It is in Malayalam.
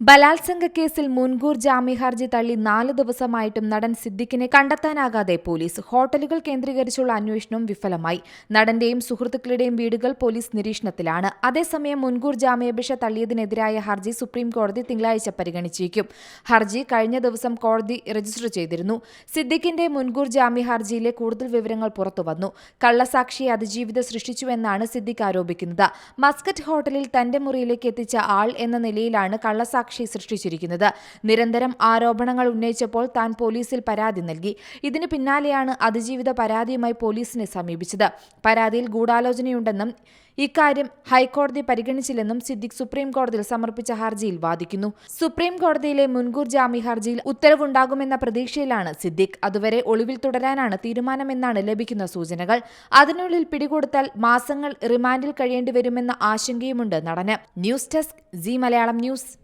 ബലാത്സംഗ കേസിൽ മുൻകൂർ ജാമ്യ ഹർജി തള്ളി നാല് ദിവസമായിട്ടും നടൻ സിദ്ദിഖിനെ കണ്ടെത്താനാകാതെ പോലീസ് ഹോട്ടലുകൾ കേന്ദ്രീകരിച്ചുള്ള അന്വേഷണം വിഫലമായി. നടന്റെയും സുഹൃത്തുക്കളുടെയും വീടുകൾ പോലീസ് നിരീക്ഷണത്തിലാണ്. അതേസമയം മുൻകൂർ ജാമ്യാപേക്ഷ തള്ളിയതിനെതിരായ ഹർജി സുപ്രീം കോടതി തിങ്കളാഴ്ച പരിഗണിച്ചേക്കും. ഹർജി കഴിഞ്ഞ ദിവസം കോടതി രജിസ്റ്റർ ചെയ്തിരുന്നു. സിദ്ദിഖിന്റെ മുൻകൂർ ജാമ്യ ഹർജിയിലെ കൂടുതൽ വിവരങ്ങൾ പുറത്തുവന്നു. കള്ളസാക്ഷിയെ അതിജീവിത സൃഷ്ടിച്ചുവെന്നാണ് സിദ്ദിഖ് ആരോപിക്കുന്നത്. മസ്കറ്റ് ഹോട്ടലിൽ തന്റെ മുറിയിലേക്ക് എത്തിച്ച ആൾ എന്ന നിലയിലാണ് കള്ളസാക്ഷി സൃഷ്ടിച്ചിരിക്കുന്നത്. നിരന്തരം ആരോപണങ്ങൾ ഉന്നയിച്ചപ്പോൾ താൻ പോലീസിൽ പരാതി നൽകി. ഇതിന് പിന്നാലെയാണ് അതിജീവിത പരാതിയുമായി പോലീസിനെ സമീപിച്ചത്. പരാതിയിൽ ഗൂഢാലോചനയുണ്ടെന്നും ഇക്കാര്യം ഹൈക്കോടതി പരിഗണിച്ചില്ലെന്നും സിദ്ദിഖ് സുപ്രീം കോടതിയിൽ സമർപ്പിച്ച ഹർജിയിൽ വാദിക്കുന്നു. സുപ്രീം കോടതിയിലെ മുൻകൂർ ജാമ്യ ഹർജിയിൽ ഉത്തരവുണ്ടാകുമെന്ന പ്രതീക്ഷയിലാണ് സിദ്ദിഖ്. അതുവരെ ഒളിവിൽ തുടരാനാണ് തീരുമാനമെന്നാണ് ലഭിക്കുന്ന സൂചനകൾ. അതിനുള്ളിൽ പിടികൊടുത്താൽ മാസങ്ങൾ റിമാൻഡിൽ കഴിയേണ്ടി വരുമെന്ന ആശങ്കയുമുണ്ട് നടന്. News desk G Malayalam news.